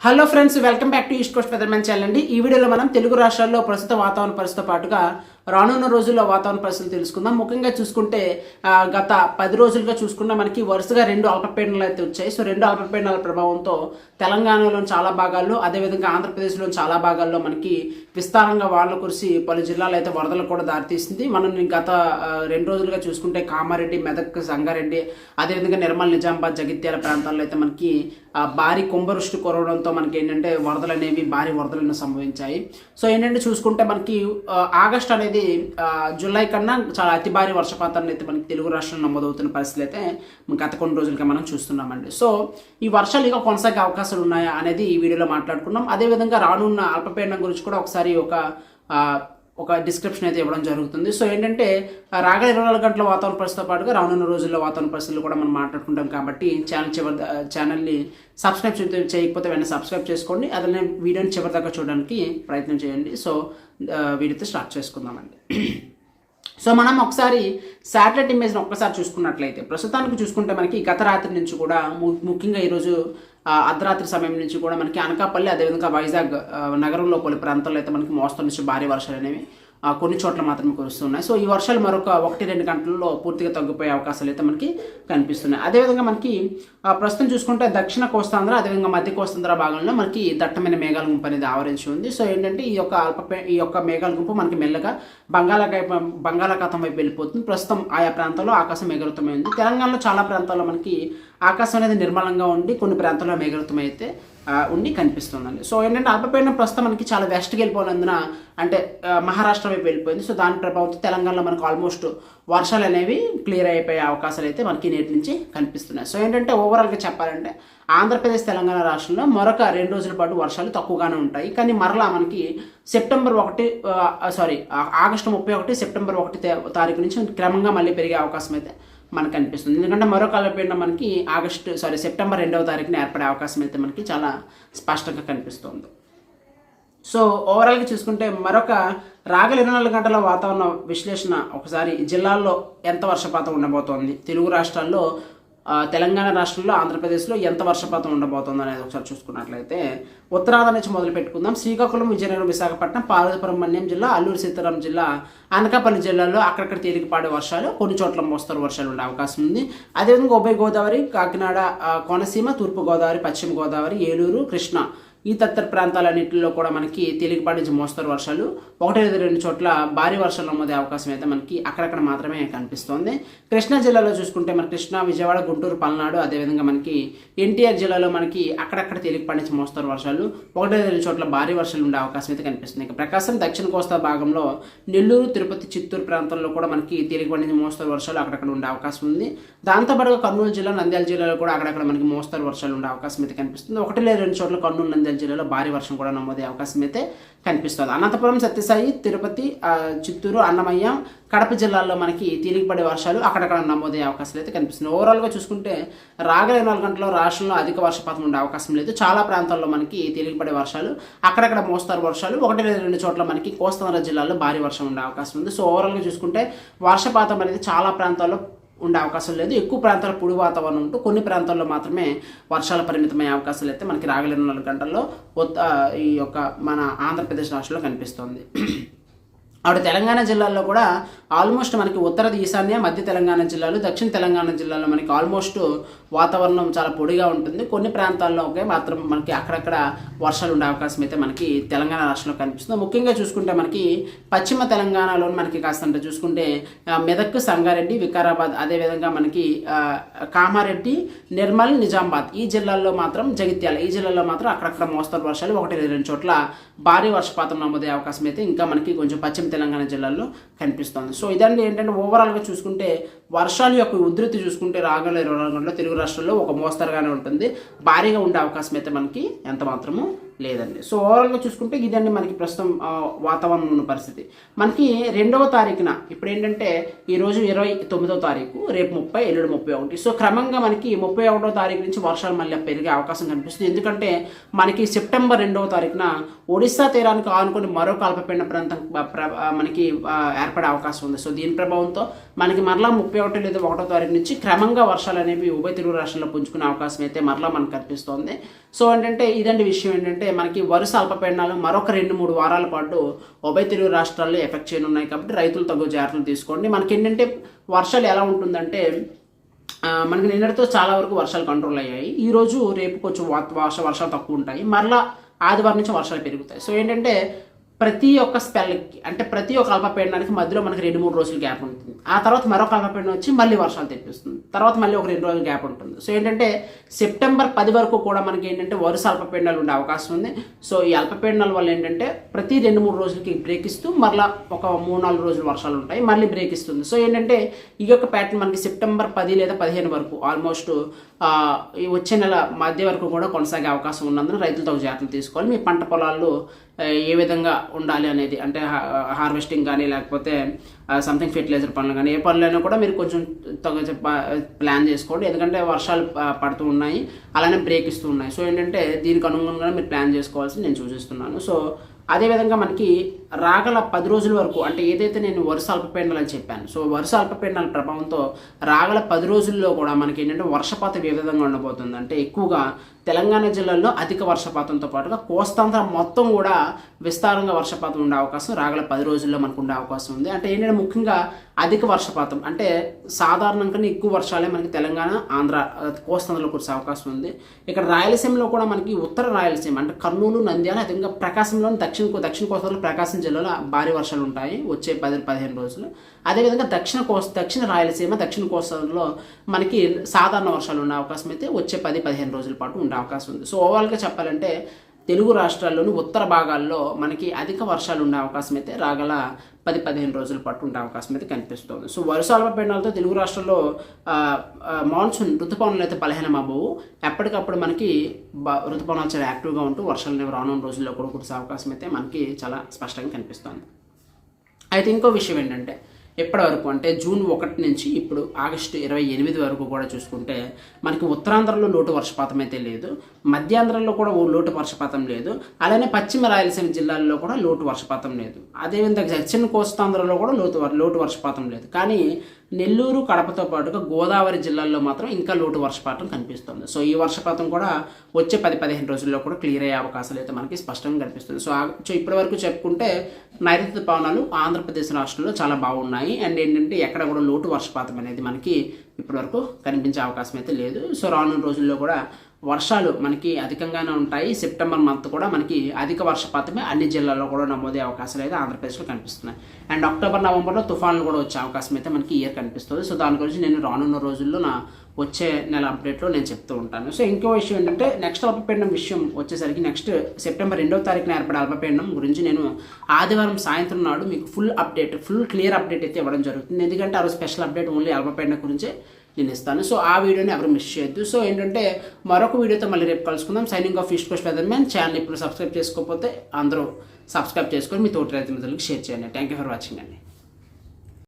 Hello friends welcome back to east coast weathermen channel అండి. ఈ వీడియోలో మనం తెలుగు రాష్ట్రాల్లో ప్రస్తుత వాతావరణ పరిస్థితితో పాటుగా రానున్న రోజుల్లో వాతావరణ పరిస్థితులు తెలుసుకుందాం. ముఖ్యంగా చూసుకుంటే గత పది రోజులుగా చూసుకుంటే మనకి వరుసగా రెండు అల్పపీడనలు అయితే వచ్చాయి. సో రెండు అల్పపీడనాల ప్రభావంతో తెలంగాణలోని చాలా భాగాల్లో అదేవిధంగా ఆంధ్రప్రదేశ్లోని చాలా భాగాల్లో మనకి విస్తారంగా వానలు కురిసి పలు జిల్లాలు అయితే వరదలు కూడా దారితీసింది. మనం గత రెండు రోజులుగా చూసుకుంటే కామారెడ్డి మెదక్ సంగారెడ్డి అదేవిధంగా నిర్మల్ నిజామాబాద్ జగిత్యాల ప్రాంతాల్లో అయితే మనకి భారీ కుంభవృష్టి కురవడంతో మనకి ఏంటంటే వరదలు అనేవి భారీ వరదలను సంభవించాయి. సో ఏంటంటే చూసుకుంటే మనకి ఆగస్ట్ అనేది అనేది జూలై కన్నా చాలా అతి భారీ వర్షపాతాన్ని అయితే మనకి తెలుగు రాష్ట్రంలో నమోదవుతున్న పరిస్థితులు అయితే గత కొన్ని రోజులుగా మనం చూస్తున్నామండి. సో ఈ వర్షాలు ఇంకా కొనసాగే అవకాశాలు ఉన్నాయా అనేది ఈ వీడియోలో మాట్లాడుకున్నాం. అదేవిధంగా రానున్న అల్పపీడనం గురించి కూడా ఒకసారి ఒక ఒక డిస్క్రిప్షన్ అయితే ఇవ్వడం జరుగుతుంది. సో ఏంటంటే రాగల ఇరవై నాలుగు గంటల వాతావరణ పరిస్థితితో పాటుగా రానున్న రోజుల్లో వాతావరణ పరిస్థితులు కూడా మనం మాట్లాడుకుంటాం కాబట్టి ఛానల్ చివరి దా- ఛానల్ని సబ్స్క్రైబ్ చేయకపోతే వెంటనే సబ్స్క్రైబ్ చేసుకోండి. అదే వీడియోని చివరి దాకా చూడడానికి ప్రయత్నం చేయండి. సో వీడియోతో స్టార్ట్ చేసుకుందామండి. సో మనం ఒకసారి శాటిలైట్ ఇమేజ్ని ఒక్కసారి చూసుకున్నట్లయితే ప్రస్తుతానికి చూసుకుంటే మనకి గత రాత్రి నుంచి కూడా ము- ముఖ్యంగా ఈరోజు అర్ధరాత్రి సమయం నుంచి కూడా మనకి అనకాపల్లి అదేవిధంగా వైజాగ్ నగరంలో పలు ప్రాంతాల్లో అయితే మనకి మోస్తరు నుంచి భారీ వర్షాలు అనేవి కొన్ని చోట్ల మాత్రమే కురుస్తున్నాయి. సో ఈ వర్షాలు మరొక ఒకటి రెండు గంటల్లో పూర్తిగా తగ్గిపోయే అవకాశాలు అయితే మనకి కనిపిస్తున్నాయి. అదేవిధంగా మనకి ప్రస్తుతం చూసుకుంటే దక్షిణ కోస్తాంధ్ర అదేవిధంగా మధ్య కోస్తాంధ్ర భాగంలో మనకి దట్టమైన మేఘాల గుంపు అనేది ఆవరించి ఉంది. సో ఏంటంటే ఈ యొక్క అల్ప ఈ యొక్క మేఘాల గుంపు మనకి మెల్లగా బంగాళాఖాతం బంగాళాఖాతం వైపు వెళ్ళిపోతుంది. ప్రస్తుతం ఆయా ప్రాంతాల్లో ఆకాశం మేఘరుతమై ఉంది. తెలంగాణలో చాలా ప్రాంతాల్లో మనకి ఆకాశం అనేది నిర్మలంగా ఉండి కొన్ని ప్రాంతాల్లో మేఘరుతం ఉండి కనిపిస్తుందండి. సో ఏంటంటే అల్పపీడనం ప్రస్తుతం మనకి చాలా వెస్ట్కి వెళ్ళిపోయినందున అంటే మహారాష్ట్ర వైపు వెళ్ళిపోయింది. సో దాని ప్రభావంతో తెలంగాణలో మనకు ఆల్మోస్ట్ వర్షాలు అనేవి క్లియర్ అయిపోయే అవకాశాలు అయితే మనకి నేటి నుంచి కనిపిస్తున్నాయి. సో ఏంటంటే ఓవరాల్గా చెప్పాలంటే ఆంధ్రప్రదేశ్ తెలంగాణ రాష్ట్రంలో మరొక రెండు రోజుల పాటు వర్షాలు తక్కువగానే ఉంటాయి. కానీ మరలా మనకి సెప్టెంబర్ ఒకటి సారీ ఆగస్టు ముప్పై ఒకటి సెప్టెంబర్ ఒకటి తారీఖు నుంచి క్రమంగా మళ్ళీ పెరిగే అవకాశం అయితే మనకు కనిపిస్తుంది ఎందుకంటే మరో అల్పపీడనం మనకి ఆగస్టు సారీ సెప్టెంబర్ రెండవ తారీఖున ఏర్పడే అవకాశం అయితే మనకి చాలా స్పష్టంగా కనిపిస్తుంది. సో ఓవరాల్గా చూసుకుంటే మరొక రాగల ఇరవై నాలుగు గంటల వాతావరణ విశ్లేషణ ఒకసారి జిల్లాల్లో ఎంత వర్షపాతం ఉండబోతోంది? తెలుగు రాష్ట్రాల్లో తెలంగాణ రాష్ట్రంలో ఆంధ్రప్రదేశ్లో ఎంత వర్షపాతం ఉండబోతుంది అనేది ఒకసారి చూసుకున్నట్లయితే ఉత్తరాంధ్ర నుంచి మొదలు పెట్టుకుందాం. శ్రీకాకుళం విజయనగరం విశాఖపట్నం పార్వతీపురం మన్యం జిల్లా అల్లూరు సీతారాం జిల్లా అనకాపల్లి జిల్లాలో అక్కడక్కడ తేలికపాడే వర్షాలు కొన్ని చోట్ల మోస్తరు వర్షాలు ఉండే అవకాశం ఉంది. అదేవిధంగా ఉభయ గోదావరి కాకినాడ కోనసీమ తూర్పు గోదావరి పశ్చిమ గోదావరి ఏలూరు కృష్ణా ఈ తత్తర ప్రాంతాలన్నింటిలో కూడా మనకి తేలికపాటి నుంచి మోస్తరు వర్షాలు. ఒకటి లేదా రెండు చోట్ల భారీ వర్షాలు నమోదే అవకాశం అయితే మనకి అక్కడక్కడ మాత్రమే కనిపిస్తోంది. కృష్ణా జిల్లాలో చూసుకుంటే మన కృష్ణా విజయవాడ గుంటూరు పల్నాడు అదేవిధంగా మనకి ఎన్టీఆర్ జిల్లాలో మనకి అక్కడక్కడ తేలికపాటి నుంచి మోస్తరు వర్షాలు. ఒకటి లేదా రెండు చోట్ల భారీ వర్షాలు ఉండే అవకాశం అయితే కనిపిస్తుంది. ఇక ప్రకాశం దక్షిణ కోస్తా భాగంలో నెల్లూరు తిరుపతి చిత్తూరు ప్రాంతాల్లో కూడా మనకి తేలికపాటి నుంచి మోస్తరు వర్షాలు అక్కడక్కడ ఉండే అవకాశం ఉంది. దాంతోపాటుగా కర్నూలు జిల్లా నంద్యాల జిల్లాలో కూడా అక్కడక్కడ మనకి మోస్తరు వర్షాలు ఉండే అవకాశం అయితే కనిపిస్తుంది. ఒకటి లేదా రెండు చోట్ల కర్నూలు నంద్యాల జిల్లాలో భారీ వర్షం కూడా నమోదే అవకాశం అయితే కనిపిస్తుంది. అనంతపురం సత్యసాయి తిరుపతి చిత్తూరు అన్నమయ్య కడప జిల్లాల్లో మనకి తేలికపడే వర్షాలు అక్కడక్కడ నమోదయ్యే అవకాశాలు అయితే కనిపిస్తుంది ఓవరాల్గా చూసుకుంటే రాగల నాలుగు గంటల్లో రాష్ట్రంలో అధిక వర్షపాతం ఉండే అవకాశం లేదు. చాలా ప్రాంతాల్లో మనకి తేలికపడే వర్షాలు అక్కడక్కడ మోస్తారు వర్షాలు ఒకటి లేదా రెండు చోట్ల మనకి కోస్తాంధ్ర జిల్లాలో భారీ వర్షం ఉండే అవకాశం ఉంది. సో ఓవరాల్గా చూసుకుంటే వర్షపాతం అనేది చాలా ప్రాంతాల్లో ఉండే అవకాశం లేదు. ఎక్కువ ప్రాంతాల్లో పొడి వాతావరణం ఉంటూ కొన్ని ప్రాంతాల్లో మాత్రమే వర్షాల పరిమితమయ్యే అవకాశాలు అయితే మనకి రాగల నాలుగు గంటల్లో ఈ యొక్క మన ఆంధ్రప్రదేశ్ రాష్ట్రంలో కనిపిస్తుంది. ఆవిడ తెలంగాణ జిల్లాల్లో కూడా ఆల్మోస్ట్ మనకి ఉత్తర ఈశాన్య మధ్య తెలంగాణ జిల్లాలు దక్షిణ తెలంగాణ జిల్లాలో మనకి ఆల్మోస్ట్ వాతావరణం చాలా పొడిగా ఉంటుంది. కొన్ని ప్రాంతాల్లో ఒకే మాత్రం మనకి అక్కడక్కడ వర్షాలు ఉండే అవకాశం అయితే మనకి తెలంగాణ రాష్ట్రంలో కనిపిస్తుంది. ముఖ్యంగా చూసుకుంటే మనకి పశ్చిమ తెలంగాణలో మనకి కాస్తంత చూసుకుంటే మెదక్ సంగారెడ్డి వికారాబాద్ అదేవిధంగా మనకి కామారెడ్డి నిర్మల్ నిజామాబాద్ ఈ జిల్లాల్లో మాత్రం జగిత్యాల ఈ జిల్లాలో మాత్రం అక్కడక్కడ మోస్తరు వర్షాలు ఒకటి రెండు చోట్ల భారీ వర్షపాతం నమోదే అవకాశం అయితే ఇంకా మనకి కొంచెం పశ్చిమ తెలంగాణ జిల్లాల్లో కనిపిస్తుంది. సో ఇదండి ఏంటంటే ఓవరాల్గా చూసుకుంటే వర్షాల యొక్క ఉధృతి చూసుకుంటే రాగల ఇరవై నాలుగు గంటల్లో తెలుగు రాష్ట్రాల్లో ఒక మోస్తరుగానే ఉంటుంది. భారీగా ఉండే అవకాశం అయితే మనకి ఎంత మాత్రము లేదండి. సో ఓవరాల్గా చూసుకుంటే ఇదండి మనకి ప్రస్తుతం వాతావరణం ఉన్న పరిస్థితి. మనకి రెండవ తారీఖున ఇప్పుడు ఏంటంటే ఈరోజు ఇరవై తొమ్మిదవ తారీఖు రేపు ముప్పై ఎల్లుడు ముప్పై ఒకటి. సో క్రమంగా మనకి ముప్పై ఒకటో తారీఖు నుంచి వర్షాలు మళ్ళీ పెరిగే అవకాశం కనిపిస్తుంది. ఎందుకంటే మనకి సెప్టెంబర్ రెండవ తారీఖున ఒడిశా తీరానికి ఆనుకొని మరొక అల్పపీడన ప్రాంతం ప్ర- మనకి ఏర్పడే అవకాశం ఉంది. సో దీని ప్రభావంతో మనకి మరలా ముప్పై ముప్పై ఒకటి లేదా ఒకటో తారీఖు నుంచి క్రమంగా వర్షాలు అనేవి ఉభయ తెలుగు రాష్ట్రాల్లో పుంజుకునే అవకాశం అయితే మరలా మనకు కనిపిస్తోంది. సో ఏంటంటే ఇదండి విషయం ఏంటంటే మనకి వరుస అల్పపీడనాలు మరొక రెండు మూడు వారాల పాటు ఉభయ తెలుగు రాష్ట్రాల్లో ఎఫెక్ట్ చేయనున్నాయి కాబట్టి రైతులు తగు జాగ్రత్తలు తీసుకోండి. మనకి ఏంటంటే వర్షాలు ఎలా ఉంటుందంటే మనకి నిన్నటితో చాలా వరకు వర్షాలు కంట్రోల్ అయ్యాయి. ఈ రోజు రేపు కొంచెం వర్ష వర్షాలు తక్కువ ఉంటాయి. మరలా ఆదివారం నుంచి వర్షాలు పెరుగుతాయి. సో ఏంటంటే ప్రతి ఒక్క స్పెల్కి అంటే ప్రతి ఒక్క అల్పపీడనానికి మధ్యలో మనకి రెండు మూడు రోజులు గ్యాప్ ఉంటుంది. ఆ తర్వాత మరొక అల్పపీడనం వచ్చి మళ్ళీ వర్షాలు తెప్పిస్తుంది. తర్వాత మళ్ళీ ఒక రెండు రోజులు గ్యాప్ ఉంటుంది. సో ఏంటంటే సెప్టెంబర్ పది వరకు కూడా మనకి ఏంటంటే వరుస అల్పపీడనాలు ఉండే అవకాశం ఉంది. సో ఈ అల్పపీడనాల వల్ల ఏంటంటే ప్రతి రెండు మూడు రోజులకి బ్రేక్ ఇస్తూ మరలా ఒక మూడు నాలుగు రోజులు వర్షాలు ఉంటాయి. మళ్ళీ బ్రేక్ ఇస్తుంది. సో ఏంటంటే ఈ యొక్క ప్యాటర్న్ మనకి సెప్టెంబర్ పది లేదా పదిహేను వరకు ఆల్మోస్ట్ ఈ వచ్చే నెల మధ్య వరకు కూడా కొనసాగే అవకాశం ఉన్నందున రైతులతో జాగ్రత్తలు తీసుకోవాలి. మీ పంట పొలాల్లో ఏ విధంగా ఉండాలి అనేది అంటే హార్వెస్టింగ్ కానీ లేకపోతే సంథింగ్ ఫెర్టిలైజర్ పనులు కానీ ఏ పనులైనా కూడా మీరు కొంచెం ప్లాన్ చేసుకోండి. ఎందుకంటే వర్షాలు పడుతూ ఉన్నాయి. అలానే బ్రేక్ ఇస్తూ ఉన్నాయి. సో ఏంటంటే దీనికి అనుగుణంగా మీరు ప్లాన్ చేసుకోవాల్సి నేను సూచిస్తున్నాను సో అదేవిధంగా మనకి రాగల పది రోజుల వరకు అంటే ఏదైతే నేను వరుస అల్పపీడనాలు అని చెప్పాను. సో వరుస అల్పపీండాల ప్రభావంతో రాగల పది రోజుల్లో కూడా మనకి ఏంటంటే వర్షపాతం ఏ విధంగా ఉండబోతుంది? అంటే ఎక్కువగా తెలంగాణ జిల్లాల్లో అధిక వర్షపాతంతో పాటుగా కోస్తాంధ్ర మొత్తం కూడా విస్తారంగా వర్షపాతం ఉండే అవకాశం రాగల పది రోజుల్లో మనకు ఉండే అవకాశం ఉంది. అంటే ఏంటంటే ముఖ్యంగా అధిక వర్షపాతం. అంటే సాధారణంగా ఎక్కువ వర్షాలే మనకి తెలంగాణ ఆంధ్ర కోస్తాంధ్రలో కురిసే అవకాశం ఉంది. ఇక్కడ రాయలసీమలో కూడా మనకి ఉత్తర రాయలసీమ అంటే కర్నూలు నంద్యాల అదేవిధంగా ప్రకాశంలోని దక్షిణ దక్షిణ కోస్తాంధ్రలో ప్రకాశం జిల్లాలో భారీ వర్షాలు ఉంటాయి వచ్చే పది పదిహేను రోజులు. అదేవిధంగా దక్షిణ కోస్త దక్షిణ రాయలసీమ దక్షిణ కోస్తాంధ్రలో మనకి సాధారణ వర్షాలు ఉండే అవకాశం అయితే వచ్చే పది పదిహేను రోజుల పాటు ఉండే అవకాశం ఉంది. సో ఓవరాల్గా చెప్పాలంటే తెలుగు రాష్ట్రాల్లోని ఉత్తర భాగాల్లో మనకి అధిక వర్షాలు ఉండే అవకాశం అయితే రాగల పది పదిహేను రోజుల పాటు ఉండే అవకాశం అయితే కనిపిస్తుంది. సో వరుస అల్పపీడనాలతో తెలుగు రాష్ట్రాల్లో మాన్సూన్ ఋతుపవనాలు అయితే బలహీనం అవ్వవు ఎప్పటికప్పుడు మనకి ఋతుపవనాలు చాలా యాక్టివ్గా ఉంటూ వర్షాలు రానున్న రోజుల్లో కూడా కురిసే అవకాశం అయితే మనకి చాలా స్పష్టంగా కనిపిస్తుంది. అయితే ఇంకో విషయం ఏంటంటే ఎప్పటి వరకు అంటే జూన్ ఒకటి నుంచి ఇప్పుడు ఆగస్టు ఇరవై ఎనిమిది వరకు కూడా చూసుకుంటే మనకి ఉత్తరాంధ్రలో లోటు వర్షపాతం అయితే లేదు మధ్యాంధ్రలో కూడా ఓ లోటు వర్షపాతం లేదు అలానే పశ్చిమ రాయలసీమ జిల్లాల్లో కూడా లోటు వర్షపాతం లేదు. అదేవిధంగా దక్షిణ కోస్తాంధ్రలో కూడా లోటు వర్- లోటు వర్షపాతం లేదు. కానీ నెల్లూరు కడపతో పాటుగా గోదావరి జిల్లాల్లో మాత్రం ఇంకా లోటు వర్షపాతం కనిపిస్తుంది. సో ఈ వర్షపాతం కూడా వచ్చే పది పదిహేను రోజుల్లో కూడా క్లియర్ అయ్యే అవకాశాలు అయితే మనకి స్పష్టంగా కనిపిస్తుంది. సో సో ఇప్పటి వరకు చెప్పుకుంటే నైరుతి పవనాలు ఆంధ్రప్రదేశ్ రాష్ట్రంలో చాలా బాగున్నాయి. అండ్ ఏంటంటే ఎక్కడ కూడా లోటు వర్షపాతం అనేది మనకి ఇప్పటి వరకు కనిపించే అవకాశం అయితే లేదు. సో రానున్న రోజుల్లో కూడా వర్షాలు మనకి అధికంగానే ఉంటాయి. సెప్టెంబర్ మంత్ కూడా మనకి అధిక వర్షపాతమే అన్ని జిల్లాల్లో కూడా నమోదే అవకాశాలు అయితే ఆంధ్రప్రదేశ్లో కనిపిస్తున్నాయి. అండ్ అక్టోబర్ నవంబర్లో తుఫాన్లు కూడా వచ్చే అవకాశం అయితే మనకి ఇయర్ కనిపిస్తుంది. సో దాని గురించి నేను రానున్న రోజుల్లో నా వచ్చే నెల అప్డేట్లో నేను చెప్తూ ఉంటాను. సో ఇంకో విషయం ఏంటంటే నెక్స్ట్ అల్పపీడనం విషయం వచ్చేసరికి నెక్స్ట్ సెప్టెంబర్ రెండవ తారీఖున ఏర్పడే అల్పపీడనం గురించి నేను ఆదివారం సాయంత్రం నాడు మీకు full update full clear update అయితే ఇవ్వడం జరుగుతుంది. ఎందుకంటే ఆ రోజు స్పెషల్ అప్డేట్ ఓన్లీ అల్పపీడనం గురించి. నేను ఇస్తాను సో ఆ వీడియోని ఎవరు మిస్ చేయొద్దు. సో ఏంటంటే మరొక వీడియోతో మళ్ళీ రేపు కలుసుకుందాం. Signing off east coast weather man channel ఇప్పుడు సబ్స్క్రైబ్ చేసుకోకపోతే అందరూ సబ్స్క్రైబ్ చేసుకొని మీ తోటి రైతు మిత్రులకు షేర్ చేయండి. థ్యాంక్ యూ ఫర్ వాచింగ్ అండి.